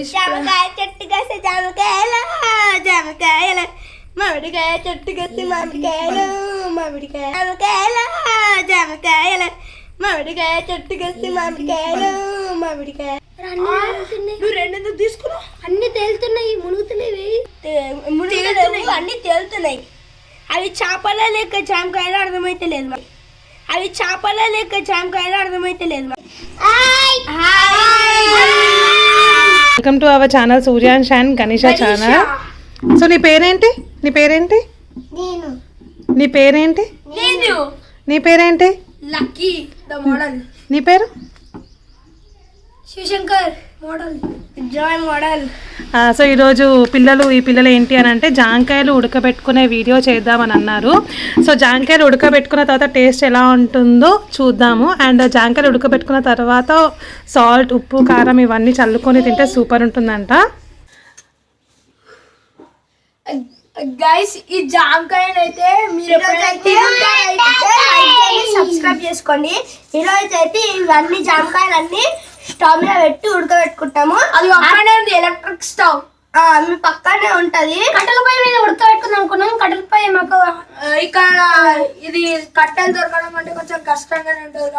జామకాయ చెట్టు కాసే జామకాయలు జామకాయలు. మామిడికాయ చెట్టు కాసే మామిడికాయలు మామిడికాయ జామకాయలు జామకాయలు. మామిడికాయ చెట్టు కాసే మామిడికాయలు మామిడికాయ. నువ్వు రెండు తీసుకున్నావు? అన్ని తేలుతున్నాయి మునుగుతున్నాయి. మునుగుతున్నాయి అన్ని తేలుతున్నాయి. అవి చేపల లెక్క జామకాయలు అర్థమైతే లేదు మరి. అవి చేపల లెక్క జామకాయలు అర్థమైతే లేదు మరి. Welcome to our channel Suryan Shan Ganesha channel so నీ పేరేంటి? నీ పేరేంటి? నీ పేరేంటి? నీ పేరేంటి? లక్కీ ద మోడల్ నీ పేరు? శివశంకర్. Joy model. ఆ, సో ఈరోజు పిల్లలు ఈ పిల్లలు ఏంటి అని అంటే జాంకాయలు ఉడకబెట్టుకునే వీడియో చేద్దామని అన్నారు. సో జాంకాయలు ఉడకబెట్టుకున్న తర్వాత టేస్ట్ ఎలా ఉంటుందో చూద్దాము. అండ్ జాంకాయలు ఉడకబెట్టుకున్న తర్వాత సాల్ట్ ఉప్పు కారం ఇవన్నీ చల్లుకొని తింటే సూపర్ ఉంటుందంట. గైస్ ఈ జామకాయలు అయితే మీరు సబ్స్క్రైబ్ చేసుకోండి. ఈరోజు అయితే ఇవన్నీ జామకాయలు అన్ని స్టవ్ మీద పెట్టి ఉడకబెట్టుకుంటాము. అది పక్కనే ఉంది ఎలక్ట్రిక్ స్టవ్ మీ పక్కనే ఉంటది. కట్టెల పొయ్యి మీద ఉడకబెట్టుకుందాం అనుకున్నాం. కట్టెల పొయ్యి మాకు ఇక్కడ ఇది కట్టెలు దొరకడం అంటే కొంచెం కష్టంగానే ఉంటది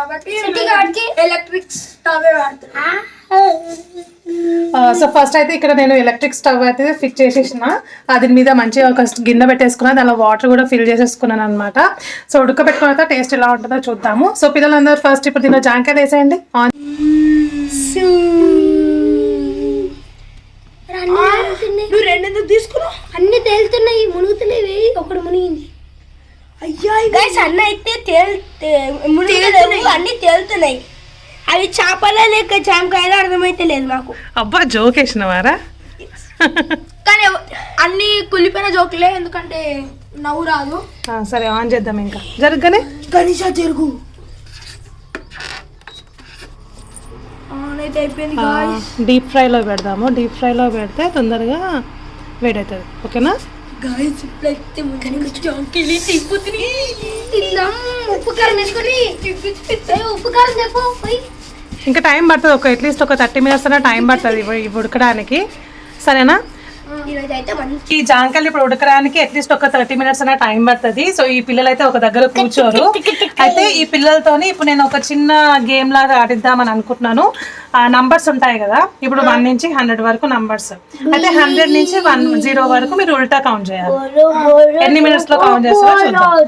కాబట్టి ఎలక్ట్రిక్ స్టవ్ వాడుతున్నాం. సో ఫస్ట్ అయితే ఇక్కడ నేను ఎలక్ట్రిక్ స్టవ్ అయితే ఫిక్స్ చేసేసిన. అది మీద మంచిగా ఒక గిన్నె పెట్టేసుకున్నా. దానిలో వాటర్ కూడా ఫిల్ చేసేసుకున్నాను అనమాట సో ఉడకబెట్టుకున్న తర్వాత టేస్ట్ ఎలా ఉంటుందో చూద్దాము. సో పిల్లలందరూ ఫస్ట్ ఇప్పుడు దీనిలో జాంకాయలు వేసేయండి. ఆన్ తీసుకున్నావు? అన్ని తేలుతున్నాయి మునుగుతున్నాయి ఒకటి మునిగింది. అయ్యా గైస్ అన్న అయితే తేల్ అన్ని తేలుతున్నాయి. అవి చేపల లెక్క జామకాయలు అర్థమైతే లేదు మాకు. అబ్బా జోక్ వేసినవారా? కానీ అన్ని కులిపోయిన జోకులే ఎందుకంటే నవ్వు రాదు. సరే ఆన్ చేద్దాం ఇంకా. జరగనే గణేష జరుగు. ఆన్ అయితే అయిపోయింది గాయస్ డీప్ ఫ్రైలో పెడదాము. డీప్ ఫ్రైలో పెడితే తొందరగా వేడవుతుంది. ఓకేనా? గాయస్ ఇప్పుడైతే ముందు తిప్పుతుంది తిందాం ఉప్పు కారం వేసుకొని. ఏ, ఉప్పు కారం చెప్పు పోయి. ఇంకా టైం పడుతుంది ఒక అట్లీస్ట్ ఒక థర్టీ మినిట్స్ అన్న టైం పడుతుంది ఇవి ఉడకడానికి. సరేనా? ఈరోజు అయితే మంచి ఈ జాంకాయలు ఇప్పుడు ఉడకడానికి అట్లీస్ట్ ఒక థర్టీ మినిట్స్ అన్న టైం పడుతుంది. సో ఈ పిల్లలు అయితే ఒక దగ్గర కూర్చోరు. అయితే ఈ పిల్లలతోని ఇప్పుడు నేను ఒక చిన్న గేమ్ లాగా ఆడిద్దామని అనుకుంటున్నాను. నంబర్స్ ఉంటాయి కదా? ఇప్పుడు వన్ నుంచి హండ్రెడ్ వరకు నంబర్స్ అయితే హండ్రెడ్ నుంచి వన్ జీరో వరకు మీరు ఉల్టా కౌంట్ చేయాలి. ఎన్ని మినిట్స్లో కౌంట్ చేస్తారో చూద్దాం.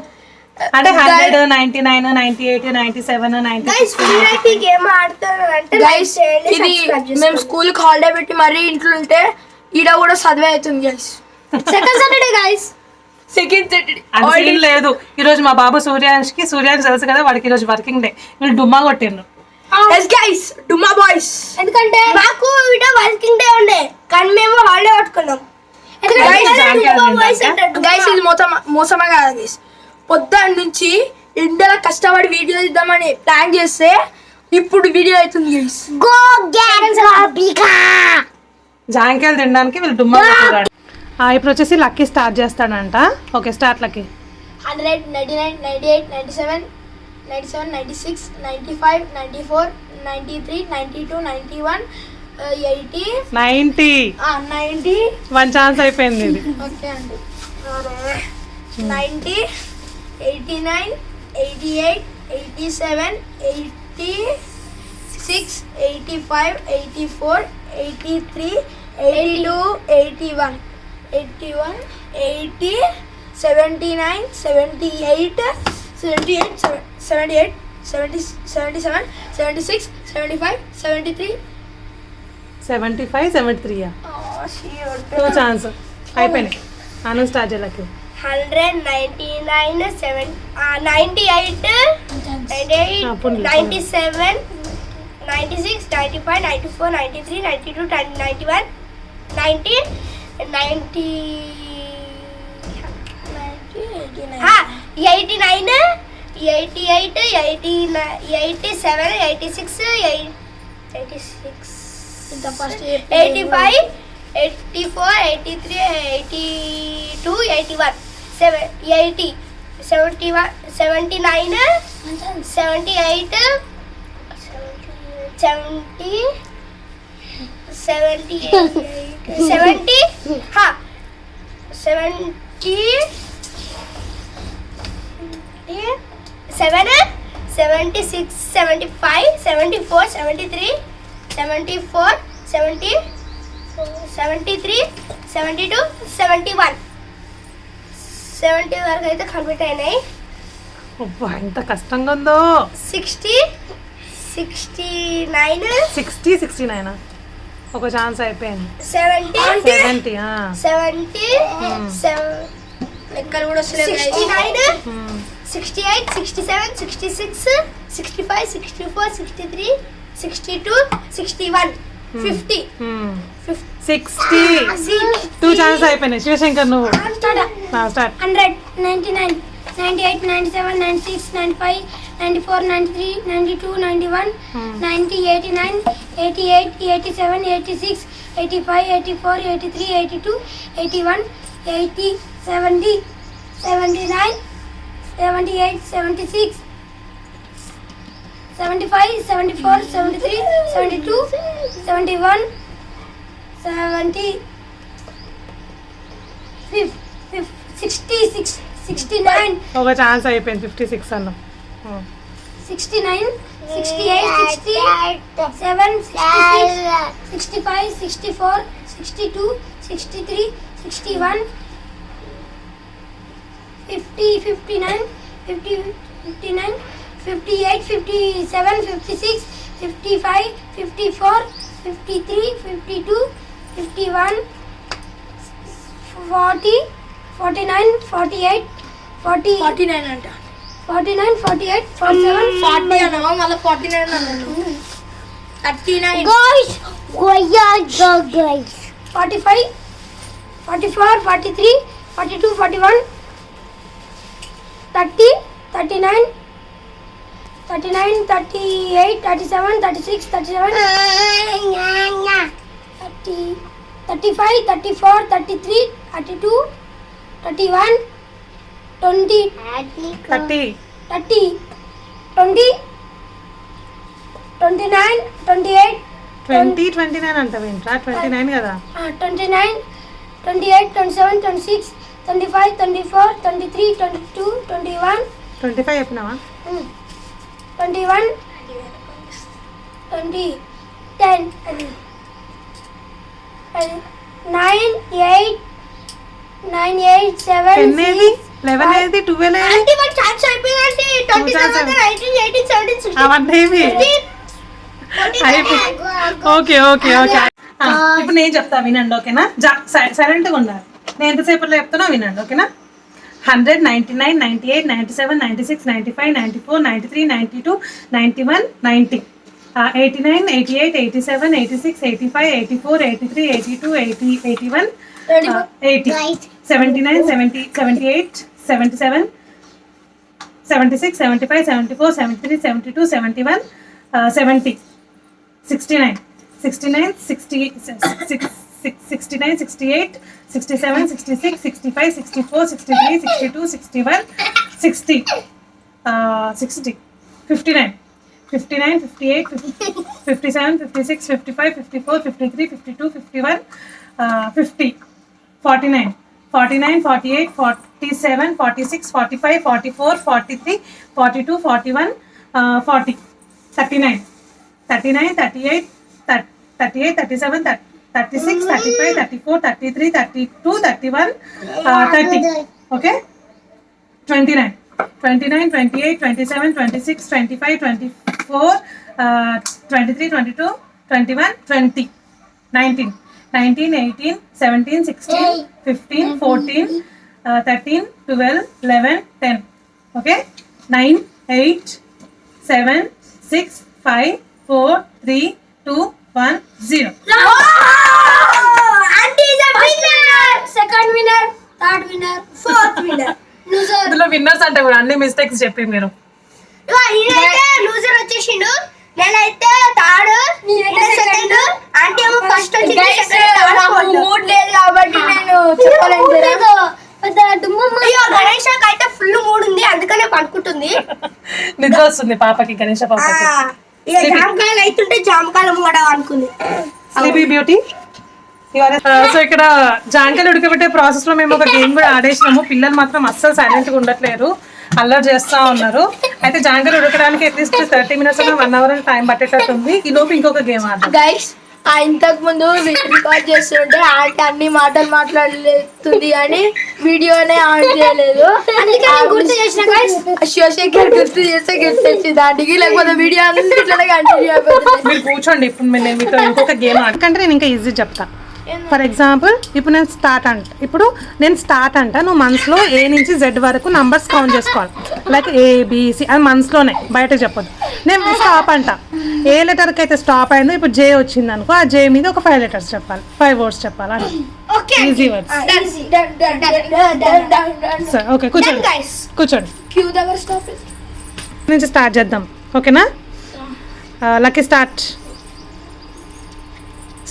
అంటే hundred ninety nine ninety eight ninety seven ninety guys మేము స్కూల్కి హాలిడే పెట్టి మరీ ఇంట్లో ఉంటే ఈడ కూడా చదివే అవుతుంది guys second Saturday guys second Saturday లేదు. ఈ రోజు మా బాబు సూర్యాన్స్కి సూర్యాన్స్ తెలుసు కదా వాడికి ఈ రోజు వర్కింగ్ డే వీళ్ళు డుమ్మా కొట్టిండ్రు. ఎస్ గైస్ డుమా బాయ్స్ ఎందుకంటే మాకు ఇట వర్కింగ్ డే ఉండే కానీ మేము హాలిడే పట్టుకున్నాం. గైస్ ఇది మోసం మోసమే కాదు గైస్ పొద్దున్న నుంచి ఎండలో కష్టపడి వీడియో ఇద్దామని ప్లాన్ చేస్తే ఇప్పుడు వీడియో అవుతుంది గైస్ గో గ్యారెన్స్ బీకా జాంకాయలు తినడానికి వీళ్ళు డుమ్మా కొట్టారు ఇప్పుడు వచ్చేసి లక్కీ స్టార్ట్ చేస్తాడంట. Okay start Lucky. Hundred ninety nine ninety eight ninety seven ninety seven ninety six ninety five ninety four ninety three ninety two ninety one eighty ninety ninety one chance అయిపోయింది ఇది. Okay అండి. Ninety eighty nine eighty eight eighty seven eighty six eighty five eighty four eighty three eighty two eighty one eighty one eighty seventy nine seventy eight seventy eight seventy eight seventy seventy seven seventy six seventy five seventy three seventy five seventy three two chance అయిపోయినాయి అను start చేయలకి hundred ninety nine seven ninety eight ninety eight ninety seven ninety six ninety five ninety four ninety three ninety two ninety one ninety ninety eighty nine eighty eight eighty eighty seven eighty six eighty six eighty five eighty four eighty three eighty two eighty one seven eighty seventy one seventy nine seventy eight seventy seventy seventy seventy seven seventy six seventy five seventy four seventy three seventy four seventy seventy three seventy two seventy one. Seventy వరకు అయితే complete అయినాయి. అబ్బా ఎంత కష్టంగా ఉందో. Sixty sixty nine sixty sixty nine? ఒక chance అయిపోయింది. Seventy seventy seventy లెక్కలు కూడా sixty nine sixty eight sixty seven sixty six sixty five sixty four sixty three sixty two sixty one fifty sixty two chance అయిపోయినాయి. శివశంకర్ నువ్వు. Start hundred ninety nine ninety eight ninety seven ninety six ninety five ninety four ninety three ninety two ninety one ninety eighty nine eighty eight eighty seven eighty six eighty five eighty four eighty three eighty two eighty one eighty seventy seventy nine seventy eight seventy six seventy five seventy four seventy three seventy two seventy one seventy sixty six sixty nine ఒక chance అయిపోయింది fifty six అన్న. Sixty nine sixty eight sixty seven sixty six sixty five sixty four sixty two sixty three sixty one 50, 59, 50, 59, 58, 57, 56, 55, 54, 53, 52, 51, 40, 49, 48, 40, 49 అంట 49, 48, 47, forty అన్నావా మళ్ళీ forty nine అన్నాను thirty nine Guys, where the guys? 45, 44, 43, 42, 41, thirty thirty nine thirty nine thirty eight thirty seven thirty six thirty seven thirty thirty five thirty four thirty three thirty two thirty one twenty thirty thirty twenty twenty nine twenty eight twenty twenty nine అంటావేంట్రా? Twenty nine కదా? Twenty nine twenty eight twenty seven twenty six 22, 21, twenty five చెప్పినావా? Mm, 21, 20, 10, and, and 9, 8, 9, 8, 7, ten ఏది 6, eleven ఏది? Twelve ఏది? Chance అయిపోయిందంటే twenty seven eighteen seventeen sixteen అవన్నీ okay okay okay ఇప్పుడు నేను చెప్తా వినండి ఓకేనా? సైలెంట్గా ఉన్నారు నేను ఎంతసేపట్లో చెప్తున్నా వినండి ఓకేనా? Hundred ninety nine ninety eight ninety seven ninety six ninety five ninety four ninety three ninety two ninety one ninety eighty nine eighty eight eighty seven eighty six eighty five eighty four eighty three eighty two eighty eighty one eighty. Seventy nine seventy seventy eight seventy seven seventy six seventy five seventy four seventy three seventy two seventy one seventy. Sixty nine. Sixty nine sixty sixty nine sixty eight sixty seven sixty six sixty five sixty four sixty three sixty two sixty one sixty sixty fifty nine fifty nine fifty eight fifty seven fifty six fifty five fifty four fifty three fifty two fifty one fifty forty nine forty nine forty eight forty seven forty six forty five forty four forty three forty two forty one forty thirty nine thirty nine thirty eight thirty eight thirty seven thirty six thirty five thirty four thirty three thirty two thirty one thirty okay twenty nine twenty nine twenty eight twenty seven twenty six twenty five twenty four twenty three twenty two twenty one twenty nineteen nineteen eighteen seventeen sixteen fifteen fourteen thirteen twelve eleven ten okay nine eight seven six five four three two one zero. Second winner third winner fourth winner loser ఇందులో winners అంటే కూడా అన్ని mistakes చెప్పి మీరు. Loser వచ్చేసిండు. నేనైతే third second అంటే ఏమో ఫస్ట్ మూడ్ లేదు కాబట్టి నేను చెప్పలేను అయ్యో గణేష్ అయితే ఫుల్ మూడ్ ఉంది. అందుకనే పడుకుంటుంది. నిద్ర వస్తుంది పాపకి గణేష పాపకి. ఇక జామకాయలు అవుతుంటే జామకాయలు ముంగడ అనుకుంది. స్లీపీ బ్యూటీ సో ఇక్కడ జాంకాయలు ఉడకబెట్టే ప్రాసెస్లో మేము ఒక గేమ్ కూడా ఆడేసినాము. పిల్లలు మాత్రం అస్సలు సైలెంట్గా ఉండట్లేరు. అల్లరి చేస్తా ఉన్నారు. అయితే జాంకాయలు ఉడకడానికి at least thirty minutes one hour time పట్టేటట్టు ఉంది ఈ లోపు ఇంకొక గేమ్ ఆడదాం. గైస్ ఇంతకు ముందు రికార్డ్ చేస్తుంటే ఆంటీ అన్ని మాటలు మాట్లాడలేదు అని వీడియోనే ఆన్ చేయలేదు. అందుకే నేను గుర్తు చేసిన. శివశేఖర్ గుర్తు చేస్తే గుర్తొచ్చి దానికి లేకపోతే వీడియో అంతా ఇట్లనే కంటిన్యూ అయిపోతుంది. మీరు కూర్చోండి ఇప్పుడు నేను మీతో ఇంకొక గేమ్ ఆడకంటే నేను ఇంకా ఈజీ చెప్తా. ఫర్ ఎగ్జాంపుల్ ఇప్పుడు నేను స్టార్ట్ అంట. ఇప్పుడు నేను స్టార్ట్ అంట నువ్వు మనసులో ఏ నుంచి జెడ్ వరకు నంబర్స్ కౌంట్ చేసుకోవాలి. లైక్ ఏబిసి అది మనసులోనే బయట చెప్పొద్దు. నేను స్టాప్ అంట. ఏ లెటర్కి అయితే స్టాప్ అయిందో ఇప్పుడు జే వచ్చింది అనుకో ఆ జే మీద ఒక ఫైవ్ లెటర్స్ చెప్పాలి. ఫైవ్ వర్డ్స్ చెప్పాలి అని ఈజీ వర్డ్స్ సరే ఓకే కూర్చోండి. కూర్చోండి. నుంచి స్టార్ట్ చేద్దాం. ఓకేనా లక్కీ స్టార్ట్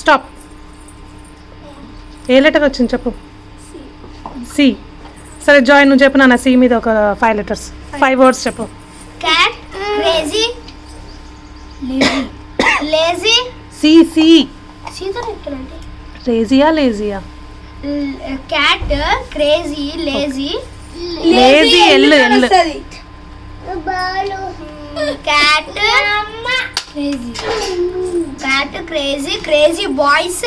స్టాప్ ఏ లెటర్ వచ్చింది చెప్పు? సి. సరే జాయ్ నువ్వు చెప్పు నాన్న సి మీద ఒక ఫైవ్ లెటర్స్ ఫైవ్ వర్డ్స్ చెప్పు. Cat, crazy, lazy. C C. ఎక్కడంటే లేజియా cat crazy lazy lazy L L cat cat crazy crazy crazy boys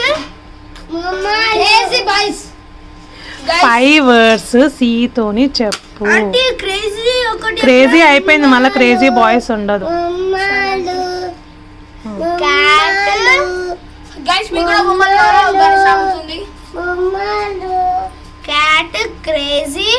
five words C తోని చెప్పు. అంటే క్రేజీ ఒకటి క్రేజీ అయిపోయింది మళ్ళీ క్రేజీ బాయ్స్ ఉండదు. క్యాట్ రాముతుంది క్యాట్ క్రేజీ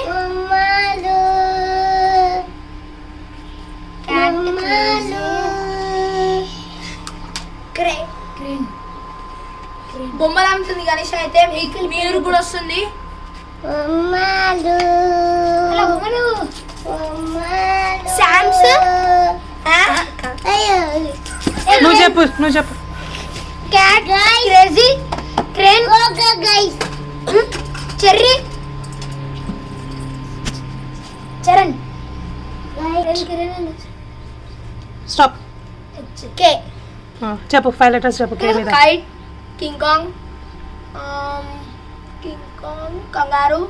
బొమ్మలు అమ్ముతుంది గణేష్ అయితే. మీకు మీరు కూడా వస్తుంది. శామ్స్? నువ్వు చెప్పు నువ్వు చెప్పు. Cat crazy crane. Cherry. Charan. Stop K చెప్పు ఫైవ్ లెటర్స్ చెప్పు కే మీద. Kite king kong king kong kangaroo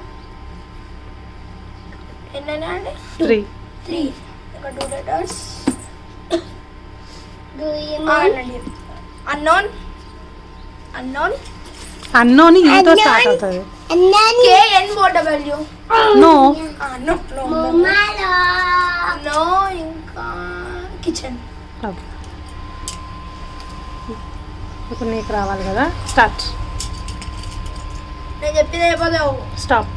ఎన్నైనా అండి త్రీ త్రీ ఇంకా టూ లెటర్స్ అన్నోన్ అన్నోన్ అన్నోని యూతో స్టార్ట్ అవుతుంది K N O W no no no ఇంకా కిచెన్ ఓకే ఇప్పుడు నీకు రావాలి కదా? స్టార్ట్. నేను చెప్పింది అయిపోతావు స్టాప్.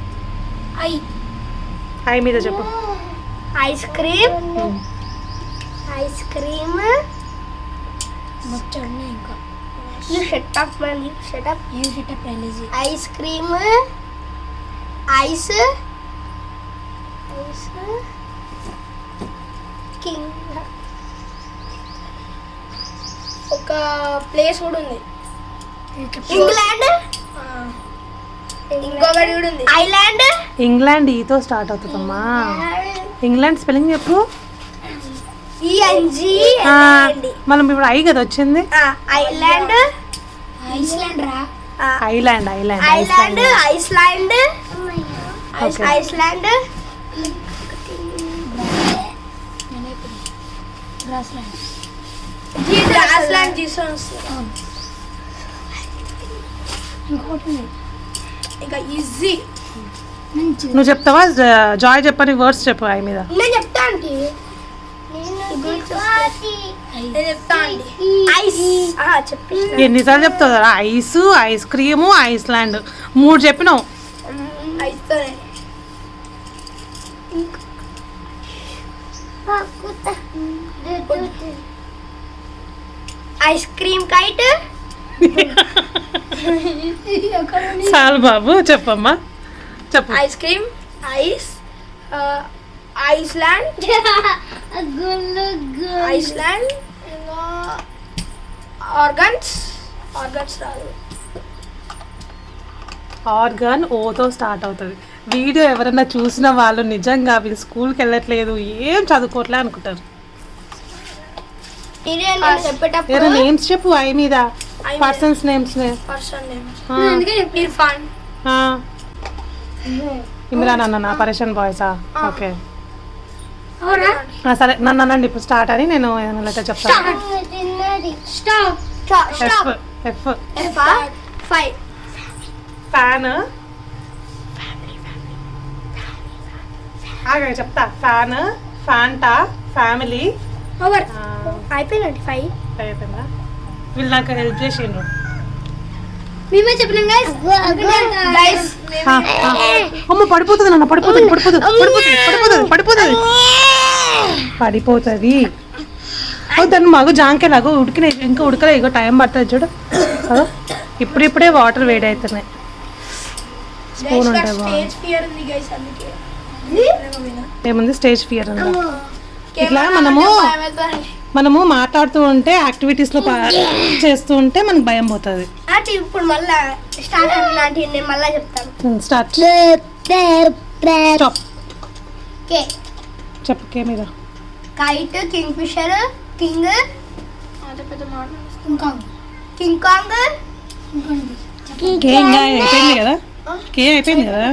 ఐ. ఐ మీద చెప్పు. Ice cream. Ice cream. ఇంకా. You shut up man you shut up you hit up release ice cream ice ice king ఒక ప్లేస్ కూడా ఉంది. ఇంగ్లాండ్ ఇంకొకటి కూడా ఉంది. ఐలాండ్ ఇంగ్లాండ్ ఈతో స్టార్ట్ అవుతుందమ్మా. ఇంగ్లాండ్ స్పెల్లింగ్ చెప్పు. ఆ, మనం ఇప్పుడు ఐ కదా వచ్చింది? ఐలాండ్ ఐస్లాండ్ రా. Island island island Iceland. Iceland grassland ఇంకా ఈజీ నువ్వు చెప్తావా? జాయ్ చెప్పని వర్డ్స్ చెప్పు ఐ మీద. నేను చెప్తా అండి ఎన్నిసార్లు చెప్తావు ఐస్ ఐస్ క్రీము ఐస్లాండ్ మూడు చెప్పినావు. Ice cream kite. చాలు బాబు చెప్పమ్మా. చెప్పు. Ice cream ice Iceland. Iceland organs. Organs రాదు. ఆర్గాన్ ఓతో స్టార్ట్ అవుతుంది. వీడియో ఎవరైనా చూసిన వాళ్ళు నిజంగా వీళ్ళు స్కూల్కి వెళ్ళట్లేదు ఏం చదువుకోవట్లే అనుకుంటారు. నేమ్స్ చెప్పు ఐ మీద. పర్సన్స్ నేమ్స్ ఇమ్రాన్ అన్న పరేషన్ బాయ్సా ఓకే. సరే నన్ను అనండి ఇప్పుడు స్టార్ట్ అని నేను ఏదైనా లెటర్ చెప్తాను stop F F F five fan చెప్తా. ఫ్యాన్ ఫ్యాంటా ఫ్యామిలీ ఓవర్ అయిపోయిందండి ఫైవ్ అయిపోయిందా? వీళ్ళు నాకు హెల్ప్ చేసిండ్రు. మేమే చెప్పినాం గైస్ గైస్. అమ్మ పడిపోతుంది నాన్న పడిపోతుంది పడిపోతుంది పడిపోతుంది పడిపోతుంది పడిపోతుంది. పడిపోతుంది. దాన్ని మాకు జాంకేలాగా ఉడికిన ఇంకా ఉడకలే ఇగో టైం పడుతుంది చూడు. ఇప్పుడిప్పుడే వాటర్ వేడి అవుతున్నాయి స్పూన్ ఉంటాయి బాగుంది. స్టేజ్ ఫియర్ ఉంది గైస్ అందుకే. ఏముంది? స్టేజ్ ఫియర్ ఉందా? ఇట్లా మనము మనము మాట్లాడుతూ ఉంటే యాక్టివిటీస్లో చేస్తూ ఉంటే మనకు భయం పోతుంది. ఇప్పుడు మళ్ళా స్టార్ట్ అంటే నేను మళ్ళా చెప్తాను. స్టార్ట్. స్టాప్. కే. చెప్పు కే మీద. Kite king. Fisher king king. Kong K అయిపోయింది కదా? కే అయిపోయింది కదా?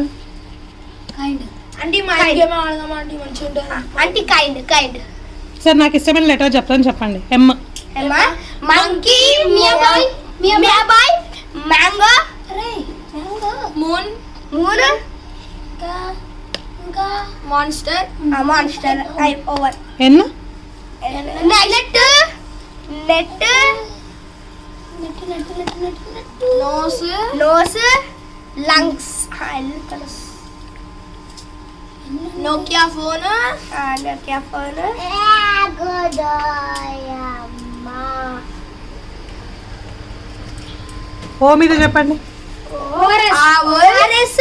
అంటే మా గేమ్ ఆడదాం అంటే మంచిగా ఉంటుంది అంటే కైండ్ కైండ్ సార్ నాకు ఇష్టమైన లెటర్ చెప్తాను చెప్పండి. ఎమ్ ఏమా monkey Miyan boy Miyan boy mango moon moon monster monster I over N net net nose nose lungs Nokia phone Nokia phone O మీద చెప్పండి ఓఆర్ఎస్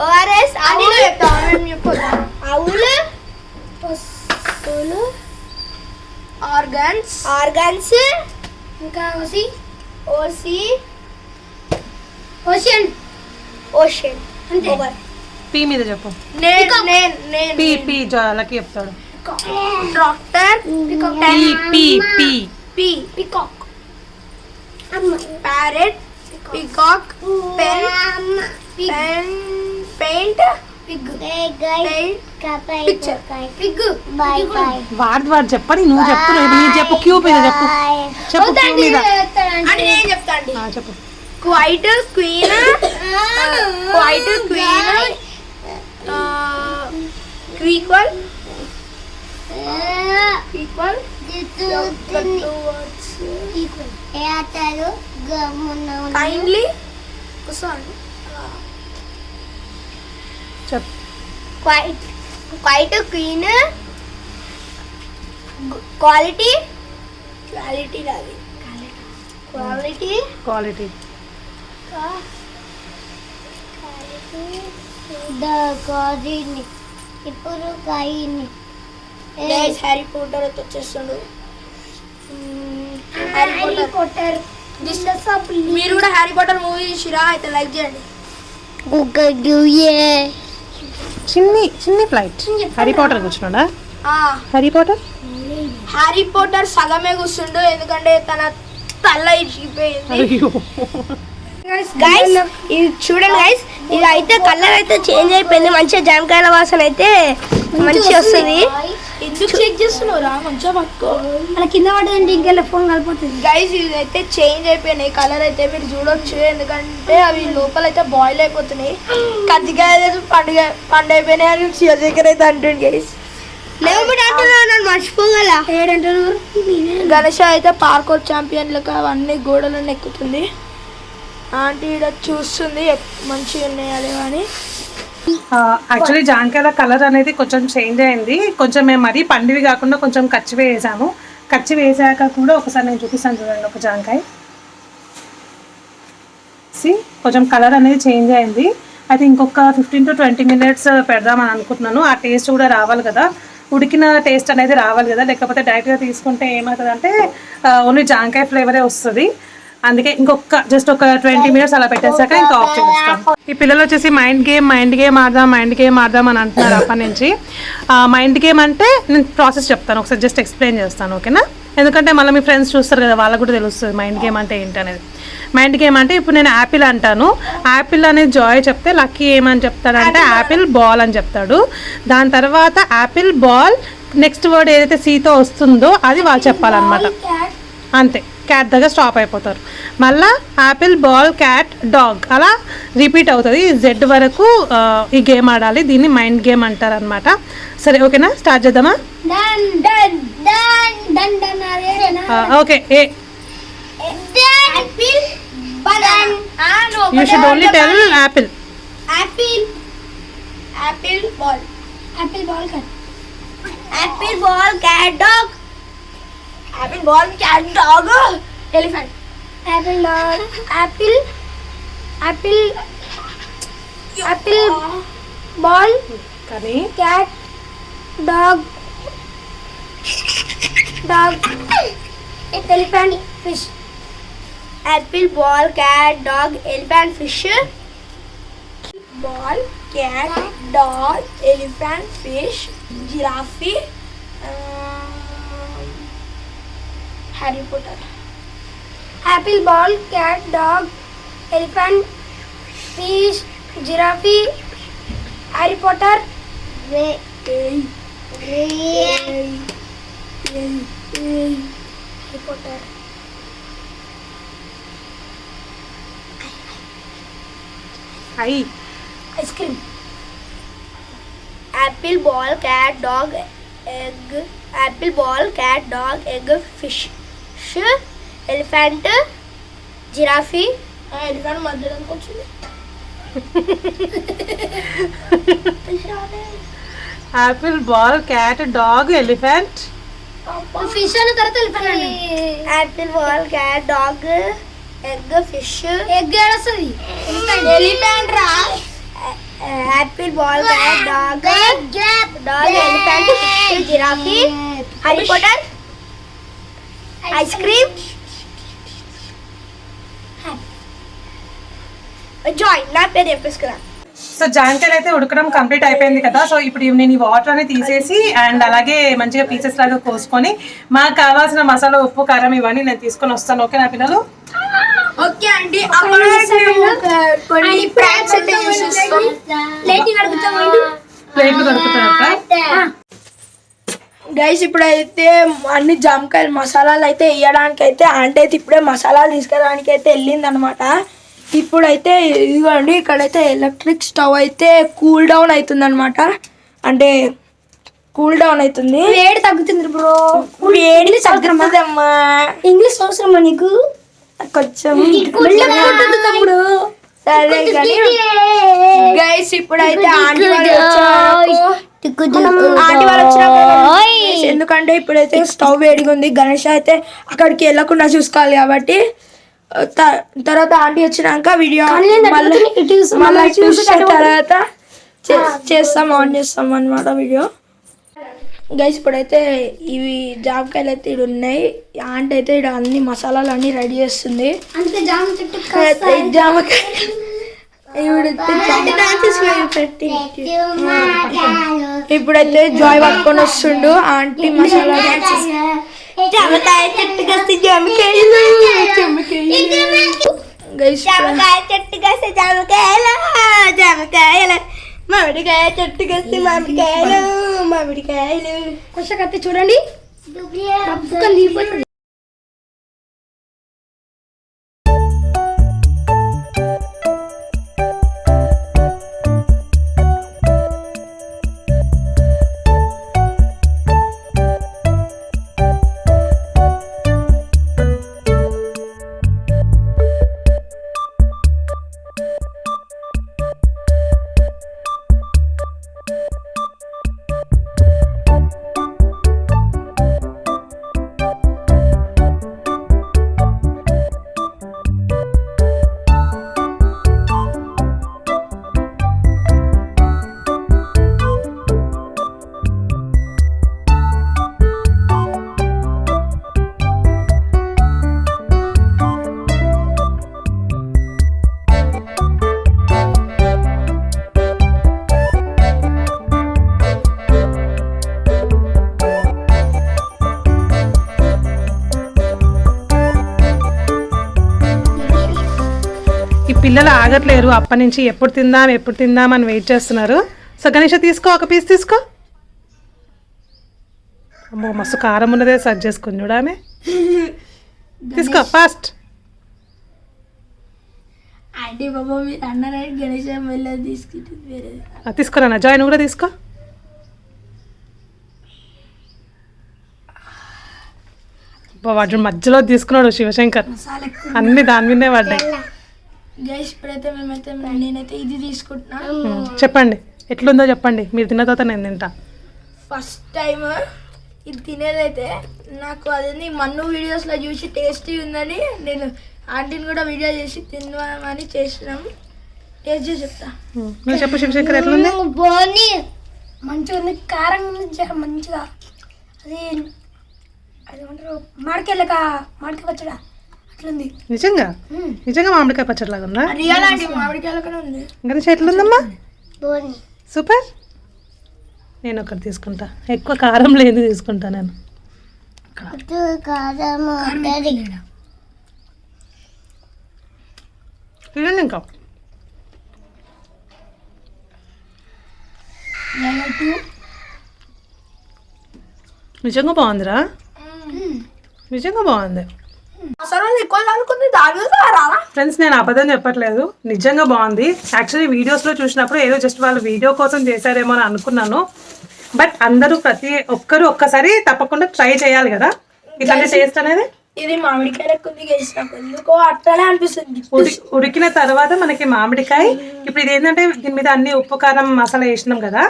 ఓఆర్ఎస్ అని అవులు పశువులు ఆర్గన్స్ ఆర్గన్స్ ఇంకా ఓసి ఓసి ఓషన్ ఓషన్ అంతే పి మీద చెప్పు. నేను నేను నేను పి పి లకి చెప్తాడు. Doctor P P P. P peacock. Parrot peacock pen pen paint pig. Picture. Pig. వాడి వాడు చెప్పని నువ్వు చెప్తున్నావు. నీకు చెప్పు క్యూ మీద చెప్పు. చెప్పు క్యూ మీద. చెప్పు. Quite queen quite queen equal equal kindly చెప్పు quite quite queen quality quality రాది క్వాలిటీ క్వాలిటీ ఇప్పుడు కాయిని guys Harry Potter వచ్చేస్తుండు? Harry Potter. మీరు కూడా హ్యారీ పోటర్ మూవీ చూసిరా? అయితే లైక్ చేయండి. చిన్ని చిన్ని ఫ్లైట్ హ్యారీ పాటర్ కూర్చున్నాడా? ఆ, హ్యారీ పాటర్? హ్యారీ పోటర్ సగమే కూర్చుండు ఎందుకంటే తన గైస్ ఇది చూడండి గైస్ ఇది అయితే కలర్ అయితే చేంజ్ అయిపోయింది. మంచిగా జామకాయల వాసన అయితే మంచిగా వస్తుంది? ఎందుకు చెక్ చేస్తున్నావురా? మంచిగా పట్టుకో. అలా కింద పడదండి ఇంకెళ్ళి ఫోన్ కలిపోతుంది గైస్ ఇవి అయితే చేంజ్ అయిపోయినాయి. కలర్ అయితే మీరు చూడొచ్చు. ఎందుకంటే అవి లోపల అయితే బాయిల్ అయిపోతున్నాయి. కత్తికాయ పండుగ పండు అయిపోయినాయి అని శివశేఖర్ అయితే అంటుండు గైస్ మర్చిపోగల. గణేష అయితే పార్కోర్ ఛాంపియన్లకు అవన్నీ గోడలను ఎక్కుతుంది. ఆంటీ ఇక్కడ చూస్తుంది మంచిగా ఉన్నాయా లేవా అని. యాక్చువల్లీ జాంకాయల కలర్ అనేది కొంచెం చేంజ్ అయింది. కొంచెం మేము మరీ పండివి కాకుండా కొంచెం కచ్చి వేసాము. కచ్చి వేసాక కూడా ఒకసారి నేను చూపిస్తాను చూడండి ఒక జాంకాయ సి కొంచెం కలర్ అనేది చేంజ్ అయింది. అయితే ఇంకొక ఫిఫ్టీన్ టు ట్వంటీ మినిట్స్ పెడదామని అనుకుంటున్నాను. ఆ టేస్ట్ కూడా రావాలి కదా. ఉడికిన టేస్ట్ అనేది రావాలి కదా. లేకపోతే డైరెక్ట్గా తీసుకుంటే ఏమవుతుంది అంటే ఓన్లీ జాంకాయ ఫ్లేవరే వస్తుంది. అందుకే ఇంకొక జస్ట్ ఒక ట్వంటీ మినిట్స్ అలా పెట్టేసాక ఇంకా ఆఫ్ చేస్తాం ఈ పిల్లలు వచ్చేసి మైండ్ గేమ్ మైండ్ గేమ్ ఆడదాం మైండ్ గేమ్ ఆడదాం అని అంటున్నారు అప్పటి నుంచి. మైండ్ గేమ్ అంటే నేను ప్రాసెస్ చెప్తాను ఒకసారి జస్ట్ ఎక్స్ప్లెయిన్ చేస్తాను ఓకేనా? ఎందుకంటే మళ్ళీ మీ ఫ్రెండ్స్ చూస్తారు కదా వాళ్ళకు కూడా తెలుస్తుంది మైండ్ గేమ్ అంటే ఏంటి అనేది. మైండ్ గేమ్ అంటే ఇప్పుడు నేను యాపిల్ అంటాను. యాపిల్ అనేది జాయ్ చెప్తే లక్కీ ఏమని చెప్తాడంటే యాపిల్ బాల్ అని చెప్తాడు. దాని తర్వాత యాపిల్ బాల్ నెక్స్ట్ వర్డ్ ఏదైతే సీతో వస్తుందో అది వాళ్ళు చెప్పాలన్నమాట. అంతే. క్యాట్ దగ్గర స్టాప్ అయిపోతారు. మళ్ళా యాపిల్ బాల్ క్యాట్ డాగ్ అలా రిపీట్ అవుతుంది. జెడ్ వరకు ఈ గేమ్ ఆడాలి. దీన్ని మైండ్ గేమ్ అంటారు అనమాట సరే ఓకేనా? స్టార్ట్ చేద్దామా? Okay A? Apple banana. ఆ no you should only tell apple apple apple ball. Apple ball cat apple ball cat dog. apple ball cat dog elephant apple dog apple apple apple ball కానీ cat dog dog elephant fish apple ball cat dog elephant fish ball cat dog elephant fish giraffe uh, harry potter apple ball cat dog elephant fish giraffe harry potter Ray. Ray. Harry Potter. I Ice cream. Apple ball, cat, dog, egg. Apple ball, cat, dog, egg, fish. Sh. Elephant. Giraffe. Elephant మధ్యలోకి వచ్చింది apple ball cat dog elephant fish అన్న తర్వాత elephant apple ball cat dog egg fish egg ఏడొస్తుంది elephant రా apple ball cat dog dog elephant fish giraffe Harry Potter ice cream. Joy నా పేరు చెప్పేసుకురా so జాంకాయలు అయితే ఉడకడం complete అయిపోయింది కదా. సో ఇప్పుడు నేను ఈ వాటర్ అనేది తీసేసి అండ్ అలాగే మంచిగా పీసెస్ లాగా కోసుకొని మాకు కావాల్సిన మసాలా ఉప్పు కారం ఇవన్నీ నేను తీసుకొని వస్తాను. ఓకే నా పిల్లలు? ఓకే అండి. కొన్ని అయితే ప్లేట్లు దొరుకుతాయి గైస్ ఇప్పుడైతే అన్ని జామకాయలు మసాలాలు అయితే వేయడానికి అయితే అయితే ఇప్పుడే మసాలాలు తీసుకురావడానికి అయితే వెళ్ళింది అనమాట ఇప్పుడైతే ఇదిగోండి ఇక్కడైతే ఎలక్ట్రిక్ స్టవ్ అయితే కూల్ డౌన్ అవుతుంది అనమాట అంటే కూల్ డౌన్ అవుతుంది. వేడి తగ్గుతుంది బ్రో. వేడిని తగ్గుతుందమ్మా. ఇంగ్లీష్ అవసరమా నీకు? కొంచెం తమ్ముడు సరే కానీ గైస్ ఇప్పుడైతే ఆంటీ వాళ్ళు వచ్చారు. ఆంటీ వాళ్ళు వచ్చిన ఎందుకంటే ఇప్పుడైతే స్టవ్ వేడిగా ఉంది. గణేష్ అయితే అక్కడికి వెళ్ళకుండా చూసుకోవాలి కాబట్టి తర్వాత ఆంటీ వచ్చినాక వీడియో మళ్ళీ మళ్ళీ చూసిన తర్వాత చేస్తాం ఆన్ చేస్తాం అనమాట వీడియో. గైస్ ఇప్పుడైతే ఇవి జామకాయలు అయితే ఇక్కడ ఉన్నాయి ఆంటీ అయితే ఇక్కడ అన్ని మసాలాలు అన్ని రెడీ చేస్తుంది. జామకాయ. ఇప్పుడైతే జాయ్ పట్టుకొని వస్తుండు. ఆంటీ మసాలా జామకాయ చెట్టు జామకాయలు. జామకాయ చెట్టు జామకాయలు. మామిడికాయ చెట్టు కస్తే మామిడికాయలు మామిడికాయలు. కొసకత్తి చూడండి. అడగట్లేరు అప్పటి నుంచి ఎప్పుడు తిందాం ఎప్పుడు తిందాం అని వెయిట్ చేస్తున్నారు. సో గణేష తీసుకో ఒక పీస్ తీసుకో. అమ్మో మస్తు కారం ఉన్నదే సర్చ్ చేసుకుని చూడామే తీసుకో ఫాస్ట్. ఆంటీ బాబా మీరు అన్నారని గణేష్ వెళ్ళి తీసుకుంటుంది వేరే తీసుకురా జాయ్ నువ్వు కూడా తీసుకో. వాడు మధ్యలో తీసుకున్నాడు శివశంకర్. అన్ని దాని మీదే పడ్డాయి. గైస్ ఇప్పుడైతే మేమైతే నేనైతే ఇది తీసుకుంటున్నా. ఉమ్, చెప్పండి ఎట్లుందో చెప్పండి. మీరు తిన్న తర్వాత నేను తింటా. ఫస్ట్ టైం ఇది తినేదైతే నాకు అదే మన్ను వీడియోస్లో చూసి టేస్టీ ఉందని నేను ఆంటీని కూడా వీడియో చేసి తిందామని చేసినాం. టేస్ట్ చేసి చెప్తా. ఉమ్, నువ్వు చెప్పు శివశంకర్ ఎట్లుంది? బోని మంచిగా ఉంది జర మంచిగా. అది అది ఏమంటారు మామిడికాయలక? మామిడికాయ పచ్చడా? నిజంగా? నిజంగా మామిడికాయ పచ్చడి లాగా ఉందా. గణేష్ ఎట్లుందమ్మా సూపర్. నేను ఒకటి తీసుకుంటా. ఎక్కువ కారం లేదు తీసుకుంటా నేను. తినండి ఇంకా. నిజంగా బాగుందిరా? నిజంగా బాగుంది. అసలు అనుకుంది? ఫ్రెండ్స్ నేను అబద్ధం చెప్పట్లేదు. నిజంగా బాగుంది. యాక్చువల్లీ వీడియోస్లో చూసినప్పుడు ఏదో జస్ట్ వాళ్ళు వీడియో కోసం చేశారేమో అని అనుకున్నాను. బట్ అందరూ ప్రతి ఒక్కరు ఒక్కసారి తప్పకుండా ట్రై చేయాలి కదా. ఇట్లాంటి టేస్ట్ అనేది? ఇది మామిడికాయ ఎందుకో అట్లనే అనిపిస్తుంది. ఉడి ఉడికిన తర్వాత మనకి మామిడికాయ. ఇప్పుడు ఇది ఏంటంటే దీని మీద అన్ని ఉప్పు కారం మసాలా వేసినాం కదా.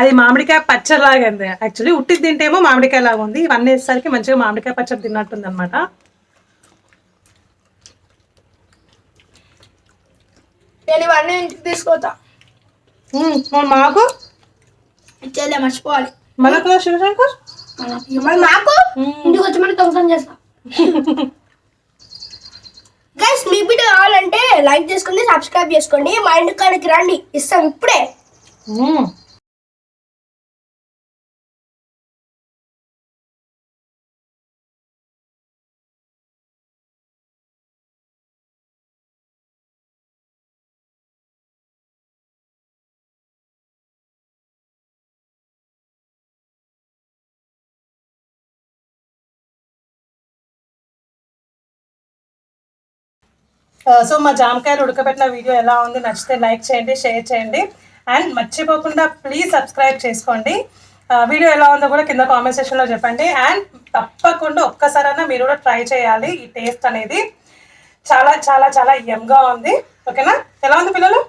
అది మామిడికాయ పచ్చడి లాగా ఉంది. యాక్చువల్లీ ఉట్టి తింటేమో మామిడికాయ లాగా ఉంది. ఇవన్నీ వేసేసరికి మంచిగా మామిడికాయ పచ్చడి తిన్నట్టుంది అనమాట నేను ఇవన్నీ ఇంటికి తీసుకొస్తా. మాకు? ఇచ్చేలే మర్చిపోవాలి. మనకు శివశంకర్ మరి నాకు ఇంటికి వచ్చి మరి దొంగతనం చేస్తా. గైస్ మీ వీడియో కావాలంటే లైక్ చేసుకోండి సబ్స్క్రైబ్ చేసుకోండి. మా ఇంటి కాడికి రండి. ఇస్తాం ఇప్పుడే. సో మా జామకాయలు ఉడకబెట్టిన వీడియో ఎలా ఉంది నచ్చితే లైక్ చేయండి షేర్ చేయండి. అండ్ మర్చిపోకుండా ప్లీజ్ సబ్స్క్రైబ్ చేసుకోండి. వీడియో ఎలా ఉందో కూడా కింద కామెంట్ సెక్షన్లో చెప్పండి. అండ్ తప్పకుండా ఒక్కసారైనా మీరు కూడా ట్రై చేయాలి ఈ టేస్ట్ అనేది. చాలా చాలా చాలా యమ్గా ఉంది. ఓకేనా ఎలా ఉంది పిల్లలు?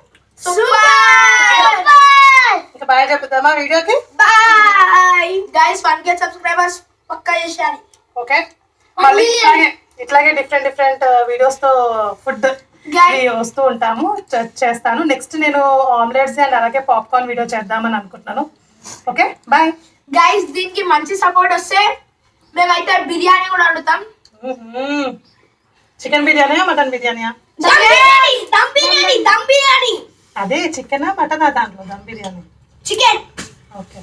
ఇంకా బాయ్ చెప్తామా వీడియోకి bye guys one K subscribers పక్కా చేసేయాలి. ఓకే మళ్ళీ ఇట్లాగే డిఫరెంట్ డిఫరెంట్ వీడియోస్తో ఫుడ్ వస్తూ ఉంటాము. చేస్తాను. నెక్స్ట్ నేను ఆమ్లెట్స్ అండ్ అలాగే పాప్కార్న్ వీడియో చేద్దామని అనుకుంటున్నాను. ఓకే బాయ్ గైస్ దీనికి మంచి సపోర్ట్ వస్తే మేమైతే బిర్యానీ కూడా వండుతాం. చికెన్ బిర్యానీయా మటన్ బిర్యానీయా? దమ్ బిర్యానీ దమ్ బిర్యానీ అదే చికెనా మటనా దాంట్లో? దమ్ బిర్యానీ. Chicken okay